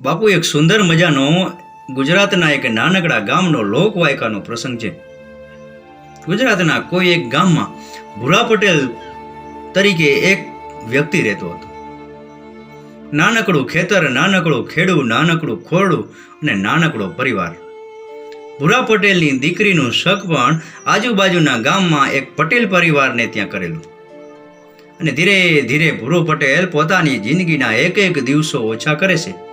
બાપુ, એક સુંદર મજાનો ગુજરાતના એક નાનકડા ગામનો લોકવાયકાનો પ્રસંગ છે. ગુજરાતના કોઈ એક ગામમાં ભૂરા પટેલ તરીકે એક વ્યક્તિ રહેતો હતો. નાનકડું ખેતર, નાનકડું ખેડૂ, નાનકડું ખોરડું અને નાનકડો પરિવાર. ભૂરા પટેલની દીકરીનું શક પણ આજુબાજુના ગામમાં એક પટેલ પરિવારને ત્યાં કરેલું. અને ધીરે ધીરે ભૂરો પટેલ પોતાની જિંદગીના એક એક દિવસો ઓછા કરે છે.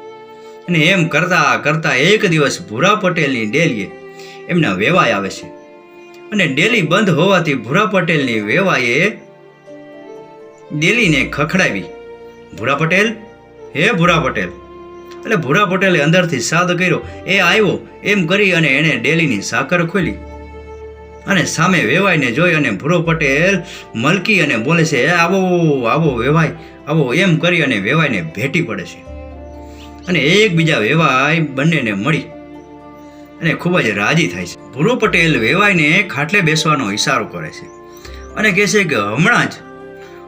અને એમ કરતા કરતા એક દિવસ ભૂરા પટેલની ડેલીએ એમના વેવાય આવે છે. અને ડેલી બંધ હોવાથી ભૂરા પટેલની વેવાએ ડેલીને ખખડાવી. ભૂરા પટેલ? હે ભૂરા પટેલ? એટલે ભૂરા પટેલે અંદરથી સાદ કર્યો. એ આવ્યો. એમ કરી અને એણે ડેલીની સાકર ખોલી. અને સામે વેવાઈને જોઈ અને ભૂરો પટેલ મલકી અને બોલે છે, "એ આવો આવો વેવાય. આવો એમ કરી અને વેવાઈને ભેટી પડે છે. અને એકબીજા વેવાય બંનેને મળી. અને ખૂબ જ રાજી થાય છે. ભૂરો પટેલ વેવાઈને ખાટલે બેસવાનો ઈશારો કરે છે અને કહે છે કે, હમણાં જ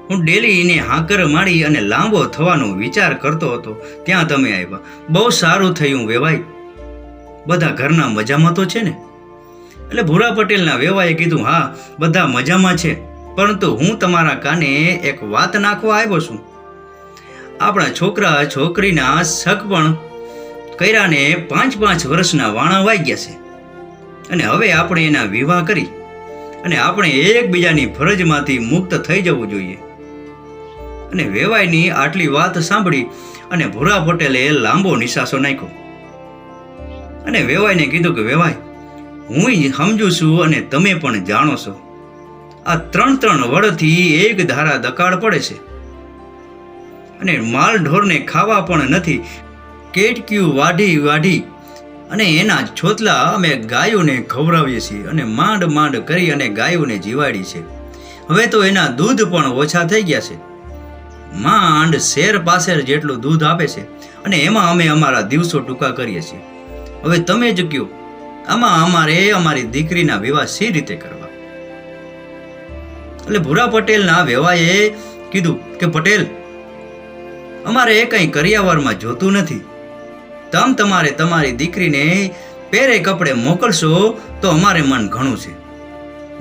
હું ડેલીને હાંકર મારી અને લાંબો થવાનો વિચાર કરતો હતો. ત્યાં તમે આવ્યા. બહુ સારું થયું વેવાઈ. બધા ઘરના મજામાં તો છે ને? એટલે ભૂરા પટેલના વેવાએ કીધું, હા, બધા મજામાં છે. પરંતુ હું તમારા કાને એક વાત નાખવા આવ્યો છું. આપણા છોકરા, છોકરીના શક પણ કર્યાને પાંચ પાંચ વર્ષના વાણા વાગ્યા છે. અને હવે આપણે એના વિવાહ કરી અને આપણે એકબીજાની ફરજમાંથી મુક્ત થઈ જવું જોઈએ. અને વેવાઈની આટલી વાત સાંભળી અને ભૂરા પટેલે લાંબો નિશાસો નાખ્યો. અને વેવાઈને કીધું કે, વેવાઈ હું સમજુ છું અને તમે પણ જાણો છો. આ ત્રણ ત્રણ વડથી એક ધારા દકાળ પડે છે. અને માલ ઢોરને ખાવા પણ નથી. કેટક્યું વાઢી વાઢી અને એના છોતલા અમે ગાયોને ખવડાવીએ છીએ અને માંડ માંડ કરી અને ગાયોને જીવાડી છે હવે તો એના દૂધ પણ ઓછા થઈ ગયા છે. માંડ શેર પાસેર જેટલું દૂધ આપે છે અને એમાં અમે અમારા દિવસો ટૂંકા કરીએ છીએ. હવે તમે જ કયો આમાં અમારે અમારી દીકરીના વિવાહ સી રીતે કરવા? એટલે ભૂરા પટેલના વેવાએ કીધું કે, પટેલ અમારે એ કંઈ કરિયાવરમાં જોતું નથી. તમ તમારે તમારી દીકરીને પહેરે કપડે મોકલશો તો અમારે મન ઘણું છે.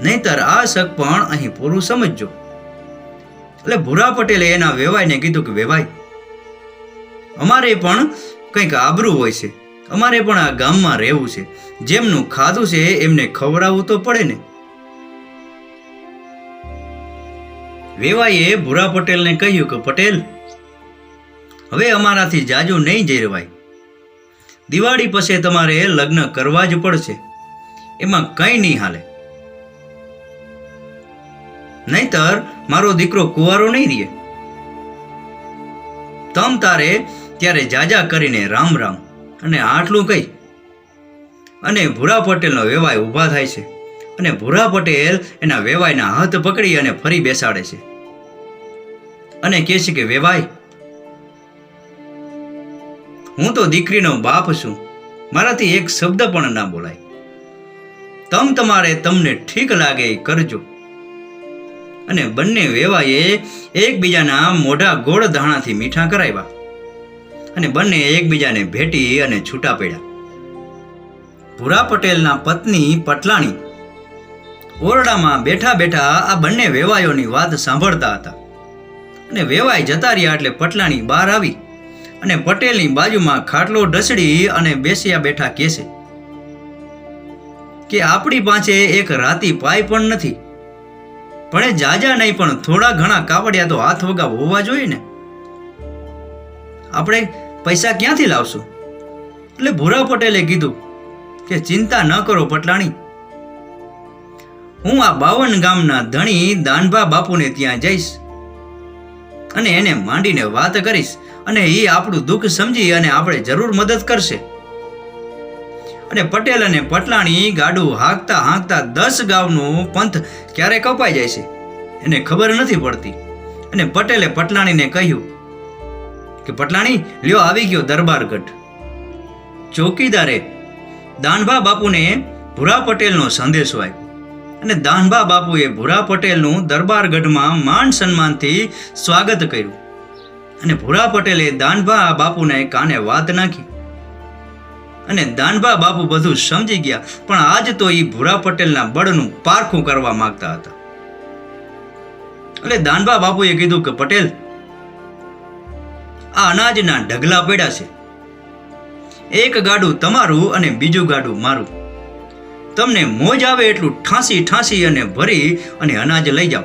નહીતર આ શક પણ અહીં પૂરું સમજજો. એટલે ભૂરા પટેલે એના વેવાઈને કીધું કે, વેવાઈ, અમારે પણ કંઈક આબરું હોય છે. અમારે પણ આ ગામમાં રહેવું છે. જેમનું ખાધું છે એમને ખવડાવવું તો પડે ને. વેવાઈએ ભૂરા પટેલને કહ્યું કે, પટેલ હવે અમારાથી જાજુ નહીં જરવાય. દિવાળી પછી તમારે લગ્ન કરવા જ પડશે. એમાં કંઈ નહીં હાલે. નહીતર મારો દીકરો કુંવારો નહીં રહે તમ તારે ત્યારે જાજા કરીને રામ રામ અને આટલું કહી. અને ભૂરા પટેલનો વેવાય ઊભા થાય છે. અને ભૂરા પટેલ એના વેવાયના હાથ પકડી અને ફરી બેસાડે છે. અને કહે છે કે, વેવાય હું તો દીકરીનો બાપ છું. મારાથી એક શબ્દ પણ ના બોલાય. તમ તમારે તમને ઠીક લાગે કરજો. અને બંને વેવાએ એકબીજાના મોઢા ગોળ ધાણાથી મીઠા કરાવ્યા. અને બંને એકબીજાને ભેટી અને છૂટા પડ્યા. ભૂરા પટેલના પત્ની પટલાણી ઓરડામાં બેઠા બેઠા આ બંને વેવાયોની વાત સાંભળતા હતા. અને વેવાય જતા રહ્યા એટલે પટલાણી બહાર આવી. અને પટેલની બાજુમાં ખાટલો ઢસડી અને બેસ્યા બેઠા કહેશે કે આપણી પાસે એક રાતી પાય પણ નથી. પણ એ જાજા નહીં, પણ થોડા ઘણા કાવડિયા તો હાથ વગા હોવા જોઈએ ને. આપણે પૈસા ક્યાંથી લાવશું? એટલે ભૂરા પટેલે કીધું કે ચિંતા ન કરો પટલાણી. હું આ બાવન ગામના ધણી દાનભા બાપુને ત્યાં જઈશ. અને એને માંડીને વાત કરીશ અને એ આપણું દુઃખ સમજી અને આપણે જરૂર મદદ કરશે. અને પટેલ અને પટલાણી ગાડું હાંકતા હાંકતા દસ ગામનું પંથ ક્યારે કપાઈ જાય છે. એને ખબર નથી પડતી. અને પટેલે પટલાણીને કહ્યું કે, પટલાણી, લ્યો આવી ગયો દરબારગઢ ચોકીદારે દાનભા બાપુને ભૂરા પટેલનો સંદેશો આપ્યો. અને દાનભા બાપુએ ભૂરા પટેલનું દરબારગઢમાં માન સન્માનથી સ્વાગત કર્યું. અને ભૂરા પટેલે દાનભા બાપુને કાને વાત નાખી. અને દાનભા બાપુ બધું સમજી ગયા, પણ આજ તો એ ભૂરા પટેલના બળનું પારખું કરવા માંગતા હતા. એટલે દાનભા બાપુએ કીધું કે, પટેલ, આ અનાજના ઢગલા પડ્યા છે. એક ગાડું તમારું અને બીજું ગાડું મારું. તમને મોજ આવે એટલું ઠાંસી ઠાંસી અને ભરી અને અનાજ લઈ જાઓ.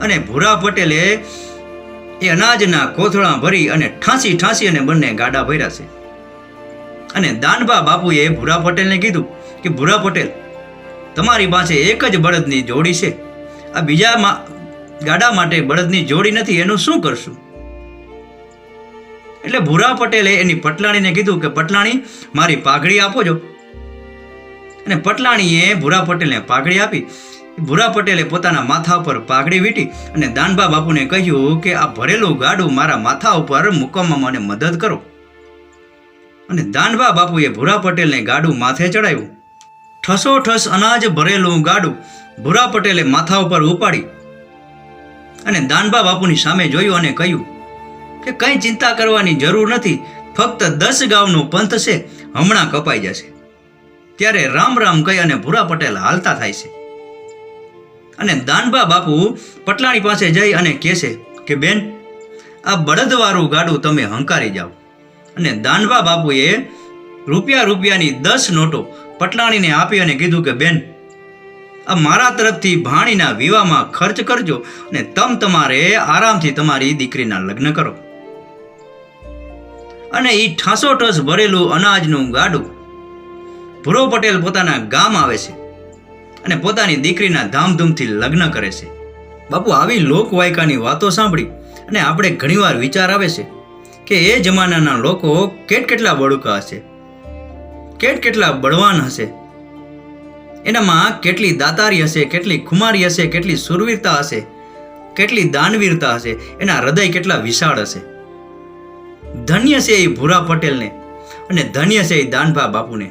અને ભૂરા પટેલે એ અનાજના કોથળા ભરી અને ઠાંસી ઠાંસી અને બંને ગાડા ભર્યા છે. અને દાનબા બાપુએ ભૂરા પટેલને કીધું કે, ભૂરા પટેલ, તમારી પાસે એક જ બળદની જોડી છે. આ બીજા ગાડા માટે બળદની જોડી નથી, એનું શું કરશું? એટલે ભૂરા પટેલે એની પટલાણીને કીધું કે, પટલાણી, મારી પાઘડી આપો જો. અને પટલાણીએ ભૂરા પટેલને પાઘડી આપી. ભૂરા પટેલે પોતાના માથા ઉપર પાઘડી વીટી અને દાનબા બાપુને કહ્યું કે આ ભરેલું ગાડું મારા માથા ઉપર મૂકવામાં મને મદદ કરો. અને દાનબા બાપુએ ભૂરા પટેલને ગાડું માથે ચડાવ્યું. ઠસોઠસ અનાજ ભરેલું ગાડું ભૂરા પટેલે માથા ઉપર ઉપાડી. અને દાનબા બાપુની સામે જોયું અને કહ્યું કે કંઈ ચિંતા કરવાની જરૂર નથી, ફક્ત દસ ગાઉનો પંથ છે, હમણાં કપાઈ જશે. ત્યારે રામ રામ કહી અને ભૂરા પટેલ હાલતા થાય છે. અને દાનબા બાપુ પટલાણી પાસે જઈ અને કહેશે કે, બેન, આ બળદવાળું ગાડું તમે હંકારી જાઓ. અને દાનબા બાપુએ રૂપિયા રૂપિયાની દસ નોટો પટલાણીને આપી અને કીધું કે, બેન, આ મારા તરફથી ભાણીના વિવાહમાં ખર્ચ કરજો અને તમ તમારે આરામથી તમારી દીકરીના લગ્ન કરો. અને એ ઠાસોઠસ ભરેલું અનાજનું ગાડું ભૂરો પટેલ પોતાના ગામ આવે છે અને પોતાની દીકરીના ધામધૂમથી લગ્ન કરે છે. બાપુ, આવી લોકવાયકાની વાતો સાંભળી અને આપણે ઘણીવાર વિચાર આવે છે કે એ જમાનાના લોકો કેટ કેટલા બળુકા હશે કેટ કેટલા બળવાન હશે. એનામાં કેટલી દાતારી હશે, કેટલી ખુમારી હશે, કેટલી સુરવીરતા હશે, કેટલી દાનવીરતા હશે, એના હૃદય કેટલા વિશાળ હશે. ધન્ય છે એ ભૂરા પટેલને અને ધન્ય છે એ દાનભા બાપુને.